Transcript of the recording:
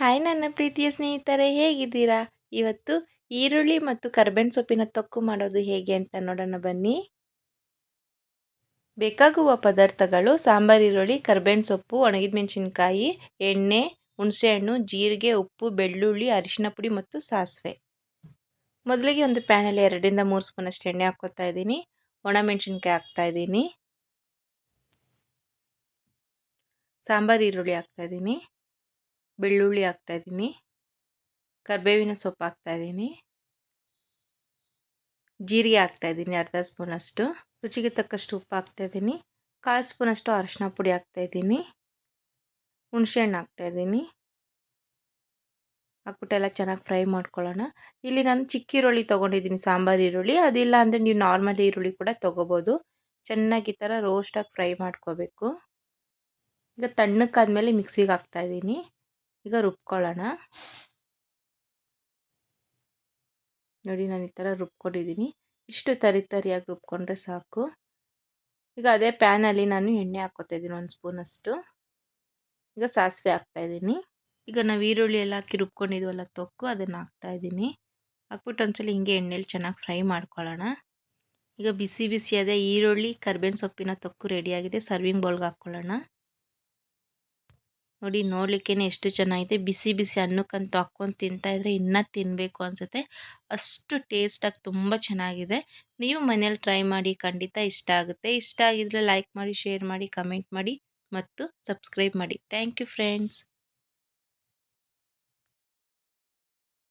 Hi ನನ್ನ ಪ್ರೀತಿಯ ಸ್ನೇಹಿತರೆ, ಹೇಗಿದ್ದೀರಾ? ಇವತ್ತು ಈರುಳ್ಳಿ ಮತ್ತು ಕರ್ಬೇವಿನ ಸೊಪ್ಪಿನ ತೊಕ್ಕು ಮಾಡೋದು ಹೇಗೆ ಅಂತ ನೋಡೋಣ ಬನ್ನಿ. ಬೇಕಾಗುವ ಪದಾರ್ಥಗಳು ಸಾಂಬಾರು, ಈರುಳ್ಳಿ ಕರ್ಬೇನ್ ಸೊಪ್ಪು, ಒಣಗಿದ ಮೆಣಸಿನ್ಕಾಯಿ, ಎಣ್ಣೆ, ಹುಣಸೆಹಣ್ಣು, ಜೀರಿಗೆ, ಉಪ್ಪು, ಬೆಳ್ಳುಳ್ಳಿ, ಅರಿಶಿನ ಪುಡಿ ಮತ್ತು ಸಾಸಿವೆ. ಮೊದಲಿಗೆ ಒಂದು ಪ್ಯಾನಲ್ಲಿ ಎರಡರಿಂದ ಮೂರು ಸ್ಪೂನಷ್ಟು ಎಣ್ಣೆ ಹಾಕ್ಕೊತಾ ಇದ್ದೀನಿ. ಒಣ ಮೆಣಸಿನ್ಕಾಯಿ ಹಾಕ್ತಾ ಇದ್ದೀನಿ. ಸಾಂಬಾರು, ಈರುಳ್ಳಿ ಹಾಕ್ತಾ ಇದ್ದೀನಿ. ಬೆಳ್ಳುಳ್ಳಿ ಹಾಕ್ತಾಯಿದ್ದೀನಿ ಕರಿಬೇವಿನ ಸೊಪ್ಪು ಹಾಕ್ತಾಯಿದ್ದೀನಿ ಜೀರಿಗೆ ಹಾಕ್ತಾಯಿದ್ದೀನಿ ಅರ್ಧ ಸ್ಪೂನಷ್ಟು. ರುಚಿಗೆ ತಕ್ಕಷ್ಟು ಉಪ್ಪು ಹಾಕ್ತಾಯಿದ್ದೀನಿ ಕಾಲು ಸ್ಪೂನಷ್ಟು ಅರಶಿನ ಪುಡಿ ಹಾಕ್ತಾಯಿದ್ದೀನಿ ಹುಣಸೆಹಣ್ಣು ಹಾಕ್ತಾಯಿದ್ದೀನಿ ಹಾಕ್ಬಿಟ್ಟು ಎಲ್ಲ ಚೆನ್ನಾಗಿ ಫ್ರೈ ಮಾಡ್ಕೊಳ್ಳೋಣ. ಇಲ್ಲಿ ನಾನು ಚಿಕ್ಕ ಈರುಳ್ಳಿ ತೊಗೊಂಡಿದ್ದೀನಿ, ಸಾಂಬಾರು ಈರುಳ್ಳಿ. ಅದಿಲ್ಲ ಅಂದರೆ ನೀವು ನಾರ್ಮಲ್ ಈರುಳ್ಳಿ ಕೂಡ ತೊಗೋಬೋದು. ಚೆನ್ನಾಗಿ ಈ ಥರ ರೋಸ್ಟಾಗಿ ಫ್ರೈ ಮಾಡ್ಕೋಬೇಕು. ಈಗ ತಣ್ಣಕ್ಕಾದ್ಮೇಲೆ ಮಿಕ್ಸಿಗೆ ಹಾಕ್ತಾಯಿದ್ದೀನಿ ಈಗ ರುಬ್ಕೊಳ್ಳೋಣ. ನೋಡಿ, ನಾನು ಈ ಥರ ರುಬ್ಕೊಂಡಿದ್ದೀನಿ. ಇಷ್ಟು ತರಿ ತರಿಯಾಗಿ ರುಬ್ಕೊಂಡ್ರೆ ಸಾಕು. ಈಗ ಅದೇ ಪ್ಯಾನಲ್ಲಿ ನಾನು ಎಣ್ಣೆ ಹಾಕ್ಕೋತಾ ಇದ್ದೀನಿ ಒಂದು ಸ್ಪೂನಷ್ಟು ಈಗ ಸಾಸಿವೆ ಹಾಕ್ತಾಯಿದ್ದೀನಿ. ಈಗ ನಾವು ಈರುಳ್ಳಿ ಎಲ್ಲ ಹಾಕಿ ರುಬ್ಕೊಂಡಿದ್ವಲ್ಲ ತೊಕ್ಕು, ಅದನ್ನು ಹಾಕ್ತಾಯಿದ್ದೀನಿ. ಹಾಕ್ಬಿಟ್ಟು ಒಂದ್ಸಲ ಹಿಂಗೆ ಎಣ್ಣೆಲಿ ಚೆನ್ನಾಗಿ ಫ್ರೈ ಮಾಡ್ಕೊಳ್ಳೋಣ. ಈಗ ಬಿಸಿ ಬಿಸಿ ಅದೇ ಈರುಳ್ಳಿ, ಕರ್ಬೇವಿನ ಸೊಪ್ಪಿನ ತೊಕ್ಕು ರೆಡಿಯಾಗಿದೆ ಸರ್ವಿಂಗ್ ಬೌಲ್ಗೆ ಹಾಕ್ಕೊಳ್ಳೋಣ. ನೋಡಿ ನೋಡಲಿಕ್ಕೇ ಎಷ್ಟು ಚೆನ್ನಾಗಿದೆ ಬಿಸಿ ಬಿಸಿ ಅನ್ನಕ್ಕಂತೂ ಹಾಕ್ಕೊಂಡು ತಿಂತಾಯಿದ್ರೆ ಇನ್ನೂ ತಿನ್ನಬೇಕು ಅನಿಸುತ್ತೆ. ಅಷ್ಟು ಟೇಸ್ಟಾಗಿ ತುಂಬ ಚೆನ್ನಾಗಿದೆ. ನೀವು ಮನೇಲಿ ಟ್ರೈ ಮಾಡಿ ಖಂಡಿತ ಇಷ್ಟ ಆಗುತ್ತೆ. ಇಷ್ಟ ಆಗಿದ್ರೆ ಲೈಕ್ ಮಾಡಿ, ಶೇರ್ ಮಾಡಿ, ಕಮೆಂಟ್ ಮಾಡಿ ಮತ್ತು ಸಬ್ಸ್ಕ್ರೈಬ್ ಮಾಡಿ. Thank you friends.